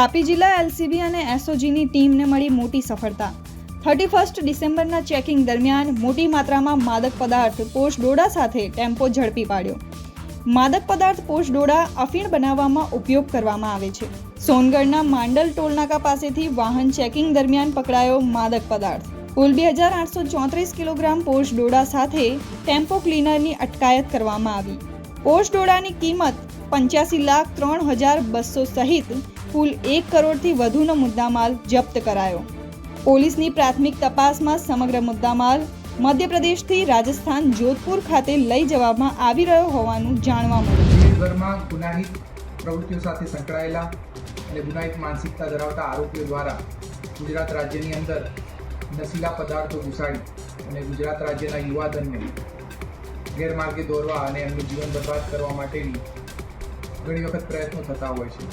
તાપી જિલ્લા એલસીબી અને એસઓજીની ટીમને મળી મોટી સફળતા. થર્ટી ફર્સ્ટ ડિસેમ્બરના ચેકિંગ દરમિયાન મોટી માત્રામાં માદક પદાર્થ પોષ ડોડા સાથે ટેમ્પો ઝડપી પાડ્યો. માદક પદાર્થ પોષ ડોડા અફીણ બનાવવામાં ઉપયોગ કરવામાં આવે છે. સોનગઢના માંડલ ટોલનાકા પાસેથી વાહન ચેકિંગ દરમિયાન પકડાયો માદક પદાર્થ. કુલ બે હજાર આઠસો ચોત્રીસ કિલોગ્રામ પોષ ડોડા સાથે ટેમ્પો ક્લીનરની અટકાયત કરવામાં આવી. પોષ ડોડાની કિંમત પંચ્યાસી લાખ ત્રણ હજાર બસો સહિત કુલ એક કરોડથી વધુનો મુદ્દામાલ જપ્ત કરાયો. પોલીસની પ્રાથમિક તપાસમાં સમગ્ર મુદ્દામાલ મધ્યપ્રદેશથી રાજસ્થાન જોધપુર ખાતે લઈ જવામાં આવી રહ્યો હોવાનું જાણવા મળ્યું. દેશભરમાં ગુનાહિત પ્રવૃત્તિઓ સાથે સંકળાયેલા અને ગુનાહિત માનસિકતા ધરાવતા આરોપીઓ દ્વારા ગુજરાત રાજ્યની અંદર નશીલા પદાર્થો ઘુસાડી અને ગુજરાત રાજ્યના યુવાધનને ગેરમાર્ગે દોરવા અને એમનું જીવન બરબાદ કરવા માટેની ઘણી વખત પ્રયત્નો થતા હોય છે.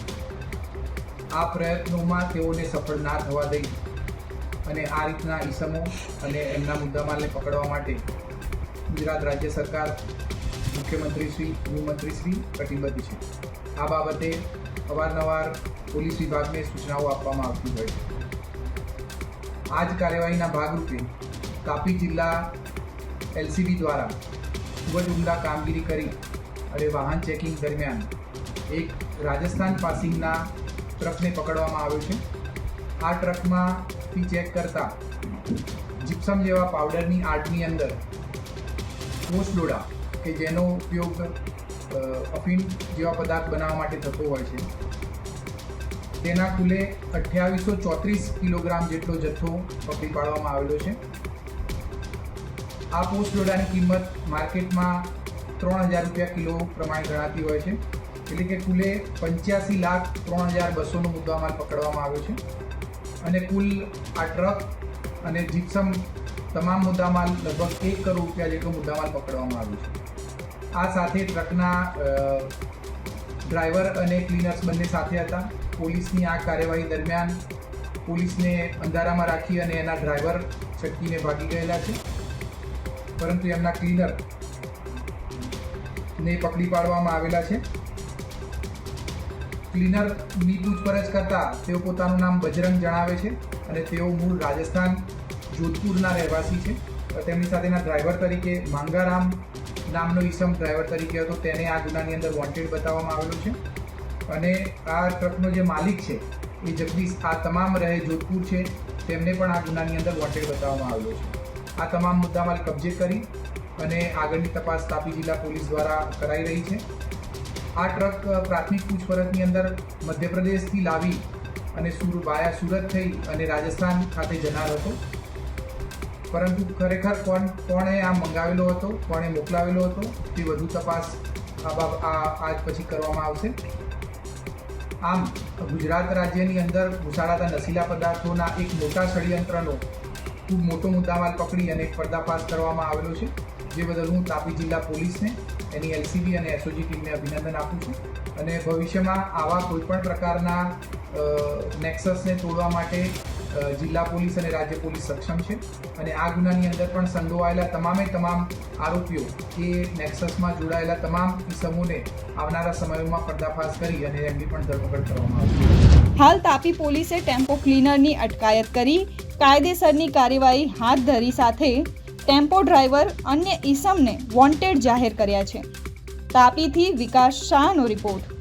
આ પ્રયત્નોમાં તેઓને સફળ ના થવા દઈ અને આ રીતના ઈસમો અને એમના મુદ્દામાલને પકડવા માટે ગુજરાત રાજ્ય સરકાર, મુખ્યમંત્રી શ્રી, ગૃહમંત્રી શ્રી કટિબદ્ધ છે. આ બાબતે અવારનવાર પોલીસ વિભાગને સૂચનાઓ આપવામાં આવતી હોય છે. આ જ કાર્યવાહીના ભાગરૂપે તાપી જિલ્લા એલસીબી દ્વારા ખૂબ જ ઉમદા કામગીરી કરી અને વાહન ચેકિંગ દરમિયાન એક રાજસ્થાન પાસિંગના ટ્રકને પકડવામાં આવ્યો છે. આ ટ્રકમાંથી ચેક કરતા જીપ્સમ જેવા પાવડરની આર્ટની અંદર પોસ્ટ કે જેનો ઉપયોગ અફીન જેવા પદાર્થ બનાવવા માટે થતો હોય છે. તેના કુલે અઠ્યાવીસો ચોત્રીસ કિલોગ્રામ જેટલો જથ્થો પકડી પાડવામાં આવેલો છે. આ પોસ્ટ ડોડાની કિંમત માર્કેટમાં ત્રણ હજાર રૂપિયા કિલો પ્રમાણે ગણાતી હોય છે. એટલે કે કુલે પંચ્યાસી લાખ ત્રણ હજાર બસોનો મુદ્દામાલ પકડવામાં આવ્યો છે. અને કુલ આ ટ્રક અને જીપ્સમ તમામ મુદ્દામાલ લગભગ એક કરોડ રૂપિયા જેટલો મુદ્દામાલ પકડવામાં આવ્યો છે. આ સાથે ટ્રકના ડ્રાઈવર અને ક્લીનર્સ બંને સાથે હતા. પોલીસની આ કાર્યવાહી દરમિયાન પોલીસને અંધારામાં રાખી અને એના ડ્રાઈવર છટકીને ભાગી ગયેલા છે. પરંતુ એમના ક્લીનર ને પકડી પાડવામાં આવેલા છે. ક્લીનરની પૂછપરછ કરતા તેઓ પોતાનું નામ બજરંગ જણાવે છે અને તેઓ મૂળ રાજસ્થાન, જોધપુરના રહેવાસી છે. તેમની સાથેના ડ્રાઈવર તરીકે માંગારામ નામનો ઈસમ ડ્રાઈવર તરીકે હતો. તેને આ ગુનાની અંદર વોન્ટેડ બતાવવામાં આવેલો છે. અને આ ટ્રકનો જે માલિક છે, એ જગદીશ, આ તમામ રહે જોધપુર છે. તેમને પણ આ ગુનાની અંદર વોન્ટેડ બતાવવામાં આવેલો છે. આ તમામ મુદ્દામાલ કબજે કરી અને આગળની તપાસ તાપી જિલ્લા પોલીસ દ્વારા કરાઈ રહી છે. આ ટ્રક પ્રાથમિક પૂછપરછની અંદર મધ્યપ્રદેશથી લાવી અને સુર વાયા સુરત થઈ અને રાજસ્થાન ખાતે જનાર હતો. પરંતુ ખરેખર કોણ, કોણે આ મંગાવેલો હતો, કોણે મોકલાવેલો હતો, તે વધુ તપાસ આ આજ પછી કરવામાં આવશે. આમ ગુજરાત રાજ્યની અંદર ઘુસાડાતા નશીલા પદાર્થોના એક મોટા ષડયંત્રનો ખૂબ મોટો મુદ્દામાલ પકડી અને પર્દાફાશ કરવામાં આવેલો છે. જે બદલ હું તાપી જિલ્લા પોલીસને, એની એલસીબી અને એસઓજી ટીમને અભિનંદન આપું છું. અને ભવિષ્યમાં આવા કોઈપણ પ્રકારના નેક્સસને તોડવા માટે જિલ્લા પોલીસ અને રાજ્ય પોલીસ સક્ષમ છે. અને આ ગુનાની અંદર પણ સંડોવાયેલા તમામે તમામ આરોપીઓ કે નેક્સસમાં જોડાયેલા તમામ ઇસમોને આવનારા સમયોમાં પર્દાફાશ કરી અને એમની પણ ધરપકડ કરવામાં આવશે. હાલ તાપી પોલીસે ટેમ્પો ક્લીનરની અટકાયત કરી, કાયદેસરની કાર્યવાહી હાથ ધરી સાથે ટેમ્પો ડ્રાઈવર અન્ય ઈસમને વોન્ટેડ જાહેર કર્યા છે. તાપીથી વિકાસ શાહનો રિપોર્ટ.